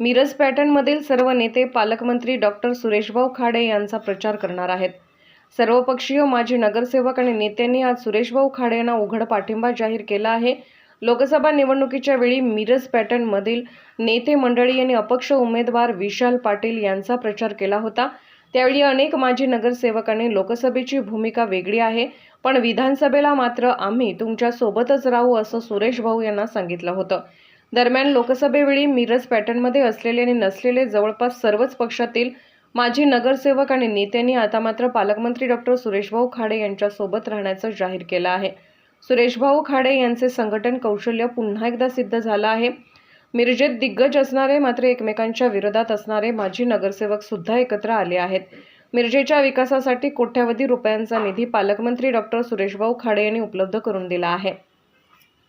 मिरज पॅटर्नमधील सर्व नेते पालकमंत्री डॉक्टर सुरेशभाऊ खाडे यांचा प्रचार करणार आहेत. सर्वपक्षीय माजी नगरसेवक आणि नेत्यांनी आज सुरेशभाऊ खाडे यांना उघड पाठिंबा जाहीर केला आहे. लोकसभा निवडणुकीच्या वेळी मिरज पॅटर्नमधील नेते मंडळी यांनी अपक्ष उमेदवार विशाल पाटील यांचा प्रचार केला होता. त्यावेळी अनेक माजी नगरसेवकांनी लोकसभेची भूमिका वेगळी आहे पण विधानसभेला मात्र आम्ही तुमच्या सोबतच राहू असं सुरेश भाऊ यांना सांगितलं होतं. दरम्यान लोकसभेवेळी मिरज पॅटर्नमध्ये असलेले आणि नसलेले जवळपास सर्वच पक्षातील माजी नगरसेवक आणि नेत्यांनी आता मात्र पालकमंत्री डॉक्टर सुरेशभाऊ खाडे यांच्यासोबत राहण्याचं जाहीर केलं आहे. सुरेशभाऊ खाडे यांचे संघटन कौशल्य पुन्हा एकदा सिद्ध झालं आहे. मिरजेत दिग्गज असणारे मात्र एकमेकांच्या विरोधात असणारे माजी नगरसेवक सुद्धा एकत्र आले आहेत. मिरजेच्या विकासासाठी कोट्यावधी रुपयांचा निधी पालकमंत्री डॉक्टर सुरेशभाऊ खाडे यांनी उपलब्ध करून दिला आहे.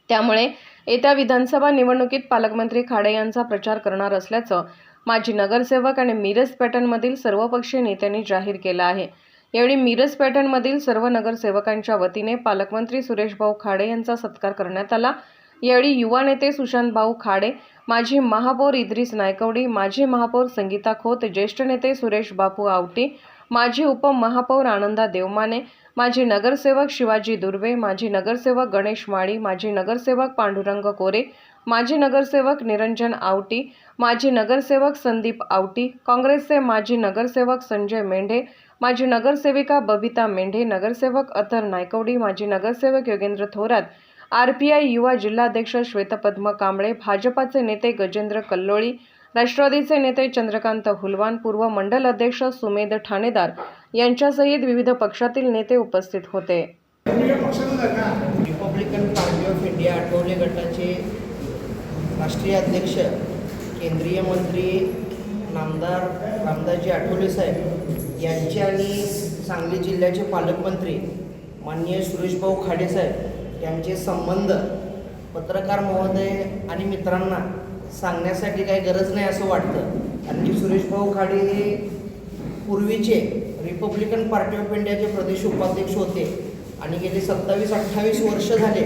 त्यामुळे येत्या विधानसभा निवडणुकीत पालकमंत्री खाडे यांचा प्रचार करणार असल्याचं माजी नगरसेवक आणि मिरज पॅटर्नमधील सर्वपक्षीय नेत्यांनी जाहीर केलं आहे. यावेळी मिरज पॅटर्नमधील सर्व नगरसेवकांच्या वतीने पालकमंत्री सुरेशभाऊ खाडे यांचा सत्कार करण्यात आला. यावेळी युवा नेते सुशांतभाऊ खाडे माजी महापौर इद्रिस नायकवडी माजी महापौर संगीता खोत ज्येष्ठ नेते सुरेश बापू आवटी माजी उपमहापौर आनंदा देवमाने माजी नगरसेवक शिवाजी दुर्वे माजी नगरसेवक गणेश माळी माजी नगरसेवक पांडुरंग कोरे माजी नगरसेवक निरंजन आवटी माजी नगरसेवक संदीप आवटी काँग्रेसचे माजी नगरसेवक संजय मेंढे माजी नगरसेविका बबिता मेंढे नगरसेवक अथर नायकवडी माजी नगरसेवक Yogendra Thorat R P I युवा जिल्हाध्यक्ष श्वेतपद्म कांबळे भाजपाचे नेते गजेंद्र कल्लोळी राष्ट्रवादीचे नेते चंद्रकांत हुलवान पूर्व मंडल अध्यक्ष सुमेध ठाणेदार यांच्यासहित विविध पक्षातील नेते उपस्थित होते. Republican Party of India Athawale गटाचे राष्ट्रीय अध्यक्ष केंद्रीय मंत्री नामदार रामदासजी आठवले साहेब यांचे आणि सांगली जिल्ह्याचे पालकमंत्री माननीय सुरेशभाऊ खाडे साहेब यांचे संबंध पत्रकार महोदय आणि मित्रांना सांगण्यासाठी काही गरज नाही असं वाटतं. कारण की सुरेशभाऊ खाडे हे पूर्वीचे रिपब्लिकन पार्टी ऑफ इंडियाचे प्रदेश उपाध्यक्ष होते आणि गेले सत्तावीस अठ्ठावीस वर्ष झाले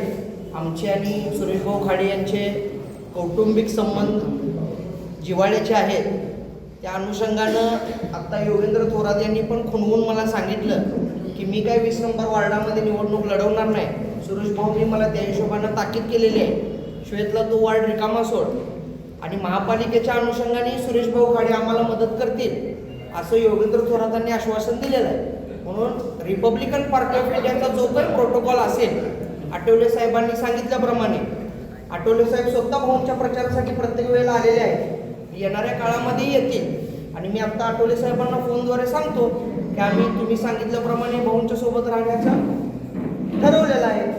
आमचे आणि सुरेशभाऊ खाडे यांचे कौटुंबिक संबंध जिव्हाळ्याचे आहेत. त्या अनुषंगानं आत्ता योगेंद्र थोरात यांनी पण खुणवून मला सांगितलं की मी काय वीस नंबर वार्डामध्ये निवडणूक लढवणार नाही. सुरेश भाऊंनी मला त्या हिशोबानं ताकीद केलेली आहे. श्वेतला तो वार्ड रिकामा सोड. आणि महापालिकेच्या अनुषंगाने सुरेश भाऊ खाडे आम्हाला मदत करतील असं योगेंद्र थोरातांनी आश्वासन दिलेलं आहे. म्हणून रिपब्लिकन पार्टी ऑफ इंडियाचा जो काही प्रोटोकॉल असेल आठवले साहेबांनी सांगितल्याप्रमाणे आठवले साहेब स्वतः भाऊंच्या प्रचारासाठी प्रत्येक वेळेला आलेले आहेत. येणाऱ्या काळामध्ये येतील. आणि मी आत्ता आठवले साहेबांना फोनद्वारे सांगतो की आम्ही तुम्ही सांगितल्याप्रमाणे भाऊंच्या सोबत राहण्याचं ठरवलेलं आहे.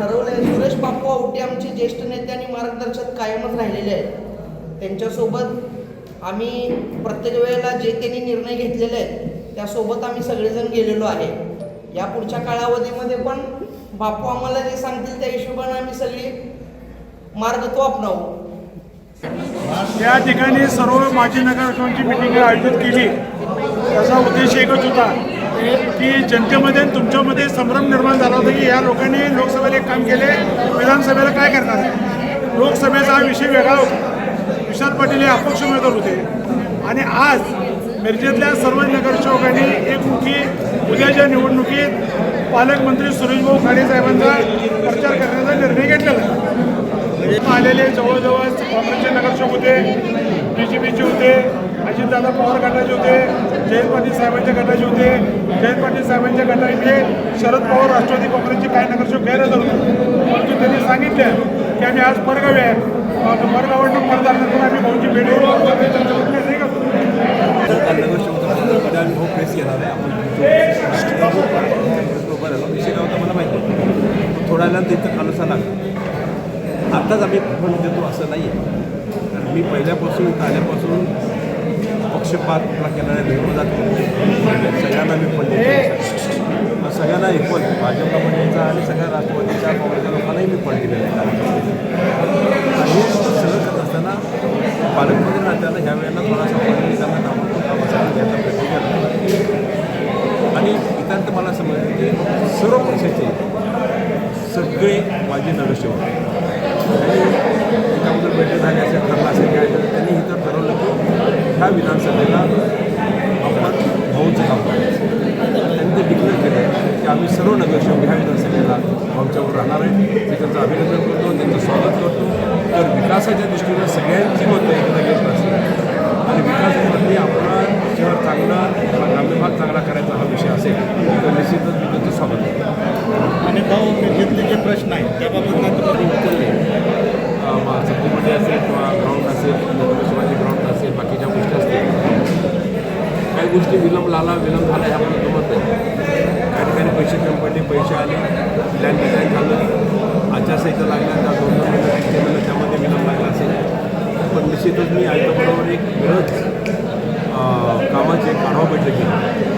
ठरवलं आहे सुरेश बापू आवटे आमचे ज्येष्ठ नेते आणि मार्गदर्शक कायमच राहिलेले आहेत. त्यांच्यासोबत आम्ही प्रत्येक वेळेला जे त्यांनी निर्णय घेतलेले आहेत त्यासोबत आम्ही सगळेजण गेलेलो आहे. या पुढच्या कालावधीमध्ये पण बापू आम्हाला जे सांगतील त्या हिशोबाने आम्ही सगळी मार्ग तो अपनावू. या ठिकाणी सर्व माजी नगरसेवकांची मिटिंग आयोजित केली. त्याचा उद्देश एकच होता की जनतेमध्ये तुमच्यामध्ये संभ्रम निर्माण झाला होता की या लोकांनी लोकसभेला एक काम केले विधानसभेला काय करणार? लोकसभेचा हा विषय वेगळा होता. विशाल पाटील हे अपक्ष उमेदवार होते. आणि आज मिरजेतल्या सर्व नगरसेवकांनी एकमुखी उद्याच्या निवडणुकीत पालकमंत्री सुरेशभाऊ खाडे साहेबांचा प्रचार करण्याचा निर्णय घेतलेला आहे. आलेले जवळजवळ काँग्रेसचे नगरसेवक होते बी जे पीचे होते अजितदादा पवार गटाचे होते जयंत पाटील साहेबांच्या गटाचे होते. जयंत पाटील साहेबांच्या गटाचे शरद पवार राष्ट्रवादी काँग्रेसचे काही नगरसेवक गैरहजर होते. परंतु त्यांनी सांगितलं की आम्ही आज परगावी आहे. मग परगावांना नंतर आम्ही भाऊची भेट घेऊन त्यांच्याकडून आम्ही भाऊ आहे. आपण मला माहिती थोड्या वेळानं इथं कानुसा लागला आत्ताच आम्ही फोन देतो असं नाही आहे कारण मी पहिल्यापासून आल्यापासून आल्यापासून पक्षपात केलेल्या विरोधात सगळ्यांना मी पण मग सगळ्यांना एकवट भाजपला पण यायचा आणि सगळ्या राष्ट्रवादीच्या काँग्रेसच्या लोकांनाही मी पण दिलेलं आहे. कार्यकर्ते आणि सगळं करत असताना पालकमंत्री नात्यानं ह्या वेळेला थोडासा त्यांना नामांकन कामासाठी घ्यायचा प्रयत्न केला. आणि इथं मला समजलं की सर्व पक्षाचे सगळे माझे नगरसेवक आणि एकाबद्दल बैठक झाली असेल ठरलं असेल काय ह्या विधानसभेला आपण भाऊचं काम करायचं. त्यांनी ते डिक्लेअर केलं की आम्ही सर्व नगरसेवक ह्या विधानसभेला भाऊच्यावर राहणार आहे. मी त्यांचं अभिनंदन करतो त्यांचं स्वागत करतो. तर विकासाच्या दृष्टीनं सगळ्यांची मतं एकदा घेत असतील आणि विकासामध्ये आपला शहर चांगला ग्रामीण भाग चांगला करायचा हवा गोष्टी विलंब लाला विलंब झाला यामध्ये पण नाही. काही ठिकाणी पैसे कमी पडले पैसे आले लँड डिझाईन झालं? आचारसंहिता लागल्या त्या दोन महिन्यात त्यामध्ये विलंब लागला असेल. पण निश्चितच मी आयुक्ताबरोबर एक मिळत कामाची एक आढावा बैठक केली